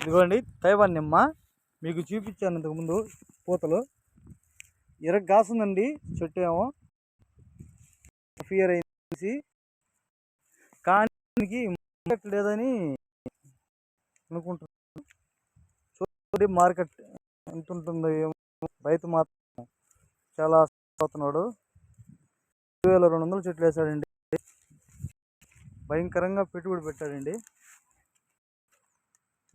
ఇదిగోండి తైవాన్ నిమ్మ. మీకు చూపించాను ఇంతకుముందు పూతలు. ఇరగ కాసిందండి చెట్టు ఏమో ఫియర్ అయింది. కానీ మార్కెట్ లేదని అనుకుంటున్నాను. చూడండి మార్కెట్ ఎంత ఉంటుందో ఏమో. రైతు మాత్రం చాలా అవుతున్నాడు రెండు వేల రెండు వందల చెట్లు వేసాడండి. భయంకరంగా పెట్టుబడి పెట్టాడండి.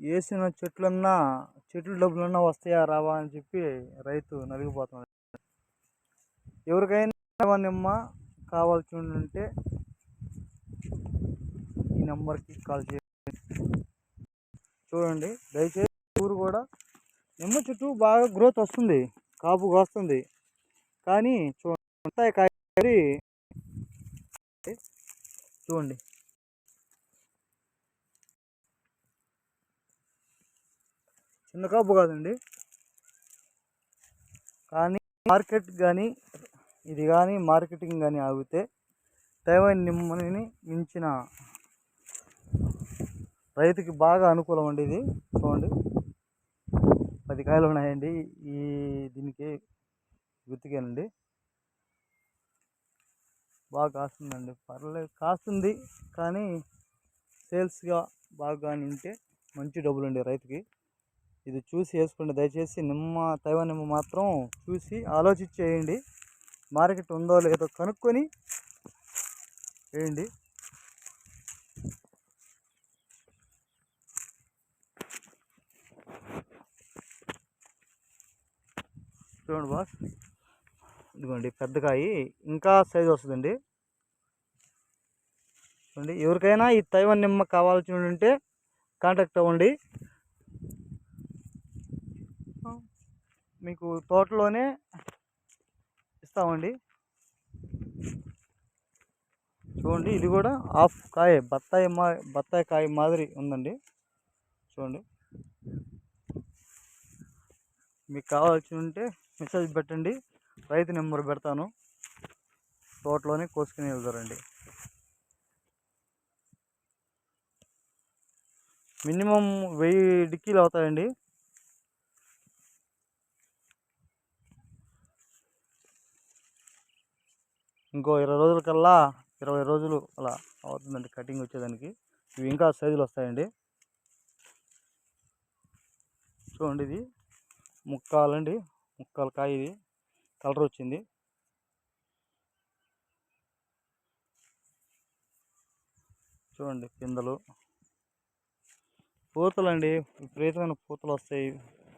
వేసిన చెట్లన్నా చెట్లు డబ్బులన్నా వస్తాయా రావా అని చెప్పి రైతు నలిగిపోతున్నాడు. ఎవరికైనా నిమ్మ కావాల్సి ఉంటే ఈ నెంబర్కి కాల్ చేయండి చూడండి దయచేసి ఊరు కూడా నిమ్మ చెట్టు బాగా గ్రోత్ వస్తుంది కాపు వస్తుంది కానీ చూడండి కాయ చూడండి. చిన్న కాపు కాదండి. కానీ మార్కెట్ కానీ ఇది కానీ మార్కెటింగ్ కానీ ఆగితే తైవాన్ నిమ్మని మించిన రైతుకి బాగా అనుకూలం అండి ఇది. చూడండి. పది కాయలు ఉన్నాయండి. ఈ దీనికి గుర్తుకేనండి. బాగా కాస్తుందండి. పర్లేదు కాస్తుంది. కానీ సేల్స్గా బాగా ఉంటే మంచి డబ్బులు అండి రైతుకి. ఇది చూసి వేసుకోండి. దయచేసి నిమ్మ తైవాన్ నిమ్మ మాత్రం చూసి ఆలోచించి వేయండి మార్కెట్ ఉందో లేదో కనుక్కొని వేయండి చూడండి బాస్. ఇదిగోండి పెద్దకాయి ఇంకా సైజు వస్తుందండి. చూడండి ఎవరికైనా ఈ తైవన్ నిమ్మ కావాల్సి ఉంటే కాంటాక్ట్ అవ్వండి. మీకు తోటలోనే ఇస్తామండి. చూడండి ఇది కూడా హాఫ్ కాయ బత్తాయి మా బత్తాయి కాయ మాదిరి ఉందండి. చూడండి. మీకు కావాల్సి ఉంటే మెసేజ్ పెట్టండి. రైతు నెంబర్ పెడతాను. తోటలోనే కోసుకుని వెళ్తారండి. మినిమం వెయ్యి డిక్కీలు అవుతాయండి. ఇంకో ఇరవై రోజుల కల్లా ఇరవై రోజులు అలా అవుతుందండి కటింగ్ వచ్చేదానికి. ఇవి ఇంకా సైజులు వస్తాయండి. చూడండి ఇది. ముక్కాలండి. ముక్కాలు కాయ ఇది. కలర్ వచ్చింది. చూడండి పిందలు. పూతలు అండి విపరీతమైన పూతలు వస్తాయి.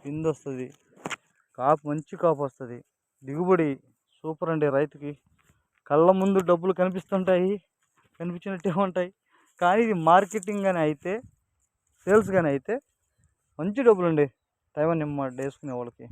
పిండి వస్తుంది. కాపు మంచి కాపు వస్తుంది. దిగుబడి సూపర్ అండి రైతుకి. కళ్ళ ముందు డబ్బులు కనిపిస్తుంటాయి కనిపించినట్టే ఉంటాయి. కానీ ఇది మార్కెటింగ్ కానీ అయితే సేల్స్ కానీ అయితే మంచి డబ్బులు ఉండే తైవాన్ నిమ్మ వేసుకునే వాళ్ళకి.